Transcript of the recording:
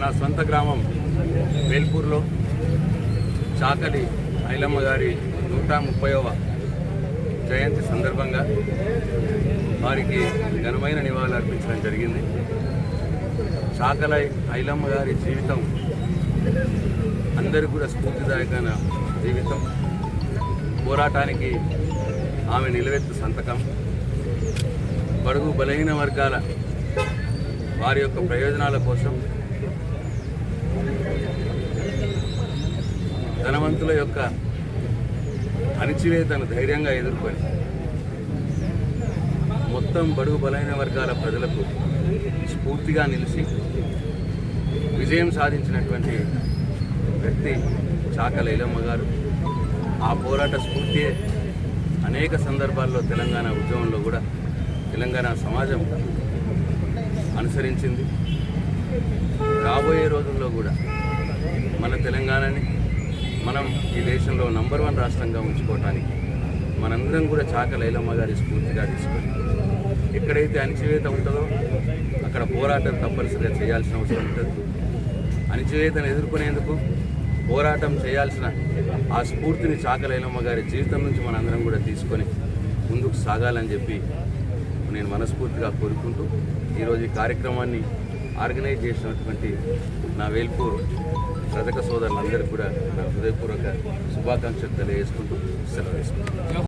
నా సొంత గ్రామం వేల్పూర్లో. చాకలి ఐలమ్మ గారి నూట ముప్పైవ జయంతి సందర్భంగా వారికి ఘనమైన నివాళులు అర్పించడం జరిగింది. చాకల ఐలమ్మ గారి జీవితం అందరికీ కూడా స్ఫూర్తిదాయకమైన జీవితం. పోరాటానికి ఆమె నిలవెత్తు సంతకం. బడుగు బలహీన వర్గాల వారి యొక్క ప్రయోజనాల కోసం ధనవంతుల యొక్క అణిచివేతను ధైర్యంగా ఎదుర్కొని మొత్తం బడుగు బలైన వర్గాల ప్రజలకు స్ఫూర్తిగా నిలిచి విజయం సాధించినటువంటి వ్యక్తి చాకల ఇలమ్మ గారు. ఆ పోరాట స్ఫూర్తియే అనేక సందర్భాల్లో తెలంగాణ ఉద్యమంలో కూడా తెలంగాణ సమాజం అనుసరించింది. రాబోయే రోజుల్లో కూడా మనం ఈ దేశంలో నంబర్ వన్ రాష్ట్రంగా ఉంచుకోవటానికి మనందరం కూడా చాక లైలమ్మ గారి స్ఫూర్తిగా తీసుకొని ఎక్కడైతే అణిచివేత ఉంటుందో అక్కడ పోరాటం తప్పనిసరిగా చేయాల్సిన అవసరం ఉంటుంది. అణిచివేతను ఎదుర్కొనేందుకు పోరాటం చేయాల్సిన ఆ స్ఫూర్తిని చాక లైలమ్మ గారి జీవితం నుంచి మనందరం కూడా తీసుకొని ముందుకు సాగాలని చెప్పి నేను మనస్ఫూర్తిగా కోరుకుంటూ ఈరోజు ఈ కార్యక్రమాన్ని ఆర్గనైజ్ చేసినటువంటి నా వేల్పూర్ రథక సోదరులందరికీ కూడా నా హృదయపూర్వక శుభాకాంక్షలు తెలియజేసుకుంటూ సెలవు